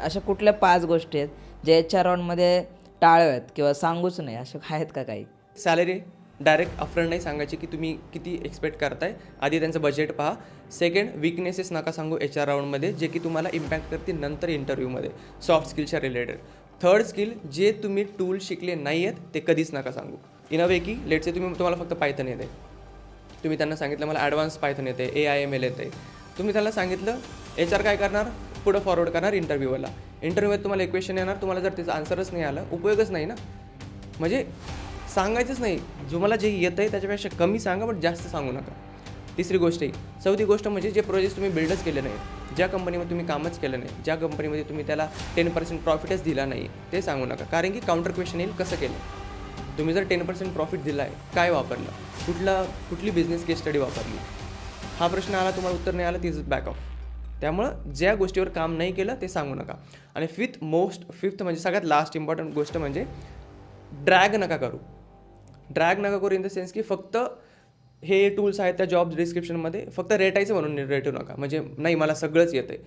अशा कुठल्या पाच गोष्टी आहेत ज्या एच आर राऊंडमध्ये टाळव्यात किंवा सांगूच नाही अशा आहेत का काही? सॅलरी डायरेक्ट अफरंट नाही सांगायची की तुम्ही किती एक्सपेक्ट करताय. आधी त्यांचं बजेट पहा. सेकंड विकनेसेस नका सांगू एच आर राऊंडमध्ये जे की तुम्हाला इम्पॅक्ट करतील नंतर इंटरव्ह्यूमध्ये सॉफ्ट स्किलच्या रिलेटेड थर्ड स्किल जे तुम्ही टूल शिकले नाही आहेत ते कधीच नका सांगू. इन अ वे की लेटचे तुम्ही तुम्हाला फक्त पायथन येते. तुम्ही त्यांना सांगितलं मला ॲडव्हान्स पायथन येते ए आय एम एल येते. तुम्ही त्याला सांगितलं एच आर काय करणार? पुढं फॉरवर्ड करणार इंटरव्ह्यूला इंटरव्ह्यूमध्ये तुम्हाला एक क्वेश्चन येणार तुम्हाला जर त्याचं आन्सरच नाही आलं उपयोगच नाही ना? म्हणजे सांगायचंच नाही. जो मला जे येतं आहे त्याच्यापेक्षा कमी सांगा पण जास्त सांगू नका. तिसरी गोष्ट ही. चौथी गोष्ट म्हणजे जे प्रोजेक्ट तुम्ही बिल्डच केले नाही ज्या कंपनीमध्ये तुम्ही कामच केलं नाही ज्या कंपनीमध्ये तुम्ही त्याला टेन पर्सेंट प्रॉफिटच दिला नाही ते सांगू नका. कारण की काउंटर क्वेश्चन येईल कसं केलं? तुम्ही जर टेन पर्सेंट प्रॉफिट दिला आहे काय वापरलं? कुठला कुठली बिझनेस केस स्टडी वापरली? हा प्रश्न आला तुम्हाला उत्तर नाही आलं तीच बॅक ऑफ त्यामुळं ज्या गोष्टीवर काम नाही केलं ते सांगू नका. आणि फिफ्थ मोस्ट फिफ्थ म्हणजे सगळ्यात लास्ट इम्पॉर्टंट गोष्ट म्हणजे ड्रॅग नका करू. ड्रॅग नका करू इन द सेन्स की फक्त हे टूल्स आहेत त्या जॉब डिस्क्रिप्शनमध्ये फक्त रेटायचं म्हणून रेटू नका. म्हणजे नाही मला सगळंच येतं आहे